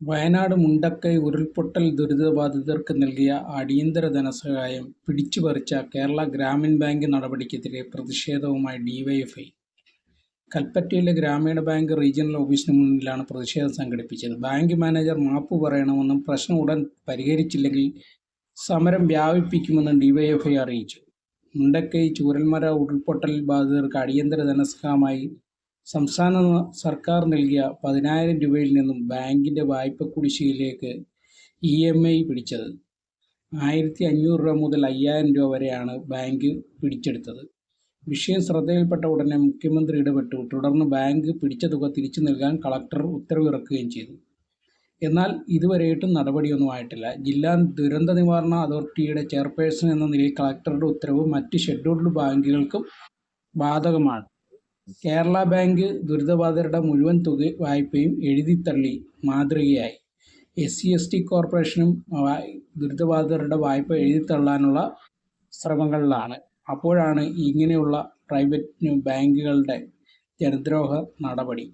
വയനാട് മുണ്ടക്കൈ ഉരുൾപൊട്ടൽ ദുരിതബാധിതർക്ക് നൽകിയ അടിയന്തര ധനസഹായം പിടിച്ചുപറിച്ച കേരള ഗ്രാമീൺ ബാങ്ക് നടപടിക്കെതിരെ പ്രതിഷേധവുമായി ഡിവൈഎഫ്ഐ. കൽപ്പറ്റയിലെ ഗ്രാമീണ ബാങ്ക് റീജിയണൽ ഓഫീസിന് മുന്നിലാണ് പ്രതിഷേധം സംഘടിപ്പിച്ചത്. ബാങ്ക് മാനേജർ മാപ്പ് പറയണമെന്നും പ്രശ്നം ഉടൻ പരിഹരിച്ചില്ലെങ്കിൽ സമരം വ്യാപിപ്പിക്കുമെന്നും ഡിവൈഎഫ്ഐ അറിയിച്ചു. മുണ്ടക്കൈ ചൂരൽമര ഉരുൾപൊട്ടൽ ബാധിതർക്ക് അടിയന്തര ധനസഹായമായി സംസ്ഥാന സർക്കാർ നൽകിയ പതിനായിരം രൂപയിൽ നിന്നും ബാങ്കിന്റെ വായ്പ കുടിശ്ശികയിലേക്ക് ഇ എം ഐ പിടിച്ചത്. ആയിരത്തി അഞ്ഞൂറ് രൂപ മുതൽ അയ്യായിരം രൂപ വരെയാണ് ബാങ്ക് പിടിച്ചെടുത്തത്. വിഷയം ശ്രദ്ധയിൽപ്പെട്ട ഉടനെ മുഖ്യമന്ത്രി ഇടപെട്ടു. തുടർന്ന് ബാങ്ക് പിടിച്ച തുക തിരിച്ചു നൽകാൻ കളക്ടർ ഉത്തരവിറക്കുകയും ചെയ്തു. എന്നാൽ ഇതുവരെയായിട്ടും നടപടിയൊന്നും ആയിട്ടില്ല. ജില്ലാ ദുരന്ത നിവാരണ അതോറിറ്റിയുടെ ചെയർപേഴ്സൺ എന്ന നിലയിൽ കളക്ടറുടെ ഉത്തരവ് മറ്റ് ഷെഡ്യൂൾഡ് ബാങ്കുകൾക്കും ബാധകമാണ്. കേരള ബാങ്ക് ദുരിതബാധിതരുടെ മുഴുവൻ തുക വായ്പയും എഴുതിത്തള്ളി മാതൃകയായി. എസ് സി എസ് ടി കോർപ്പറേഷനും ദുരിതബാധിതരുടെ വായ്പ എഴുതിത്തള്ളാനുള്ള ശ്രമങ്ങളിലാണ്. അപ്പോഴാണ് ഇങ്ങനെയുള്ള പ്രൈവറ്റ് ബാങ്കുകളുടെ ജനദ്രോഹ നടപടി.